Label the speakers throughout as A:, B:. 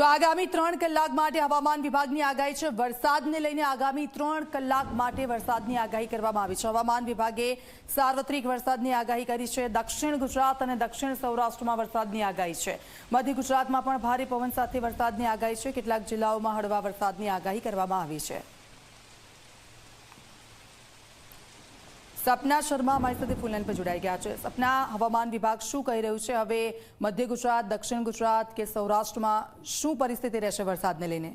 A: તો આગામી ત્રણ કલાક માટે હવામાન વિભાગની આગાહી છે. વરસાદને લઈને આગામી ત્રણ કલાક માટે વરસાદની આગાહી કરવામાં આવી છે. હવામાન વિભાગે સાર્વત્રિક વરસાદની આગાહી કરી છે. દક્ષિણ ગુજરાત અને દક્ષિણ સૌરાષ્ટ્રમાં વરસાદની આગાહી છે. મધ્ય ગુજરાતમાં પણ ભારે પવન સાથે વરસાદની આગાહી છે. કેટલાક જિલ્લાઓમાં હળવા વરસાદની આગાહી કરવામાં આવી છે. સપના શર્મા અમારી સાથે ફૂલન પર જોડાઈ ગયા છે. સપના હવામાન વિભાગ શું કહી રહ્યું છે? હવે મધ્ય ગુજરાત, દક્ષિણ ગુજરાત કે સૌરાષ્ટ્રમાં શું પરિસ્થિતિ રહેશે વરસાદને લઈને?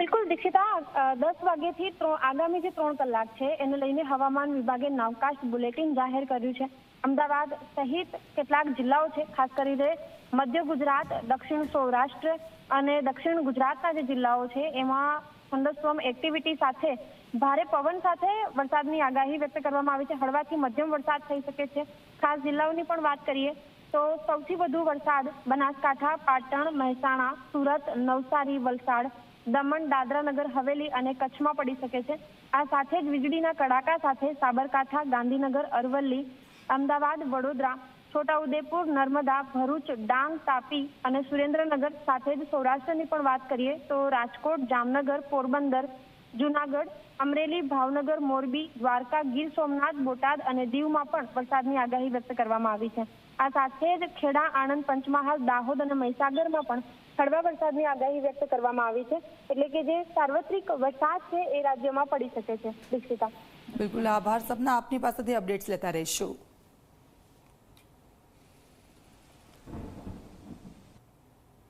B: બિલકુલ, દીક્ષિતા દસ વાગ્યાથી આગામી જે ત્રણ કલાક છે, એને લઈને હવામાન વિભાગે નવકાસ્ટ બુલેટિન જાહેર કર્યું છે. અમદાવાદ સહિત કેટલાક જિલ્લાઓ છે, ખાસ કરીને મધ્ય ગુજરાત, દક્ષિણ સૌરાષ્ટ્ર અને દક્ષિણ ગુજરાતના જે જિલ્લાઓ છે, એમાં થંડરસ્ટોર્મ એક્ટિવિટી સાથે ભારે પવન સાથે વરસાદની આગાહી વ્યક્ત કરવામાં આવી છે. હળવાથી મધ્યમ વરસાદ થઈ શકે છે. ખાસ જિલ્લાઓની પણ વાત કરીએ તો સૌથી વધુ વરસાદ બનાસકાંઠા, પાટણ, મહેસાણા, સુરત, નવસારી, વલસાડ, દમણ દાદરા નગર હવેલી અને કચ્છમાં પડી શકે છે. આ સાથે જ વીજળીના કડાકા સાથે સાબરકાંઠા, ગાંધીનગર, અરવલ્લી, અમદાવાદ, વડોદરા છોટાઉદેપુર, નર્મદા, ભરૂચ, ડાંગ, તાપી અને સુરેન્દ્રનગર સાથે જ સૌરાષ્ટ્રની પણ વાત કરીએ તો રાજકોટ, જામનગર, પોરબંદર, જુનાગઢ, અમરેલી, ભાવનગર, મોરબી, દ્વારકા, ગીર સોમનાથ, બોટાદ અને દીવમાં પણ વરસાદની આગાહી વ્યક્ત કરવામાં આવી છે. આ સાથે જ ખેડા, આણંદ, પંચમહાલ, દાહોદ અને મહીસાગરમાં પણ હળવા વરસાદની આગાહી વ્યક્ત કરવામાં આવી છે. એટલે કે જે સાર્વત્રિક વરસાદ છે એ રાજ્યમાં પડી શકે છે. દીક્ષિતા.
A: બિલકુલ આભાર. સપના આપની પાસેથી અપડેટ્સ લેતા રહીશું.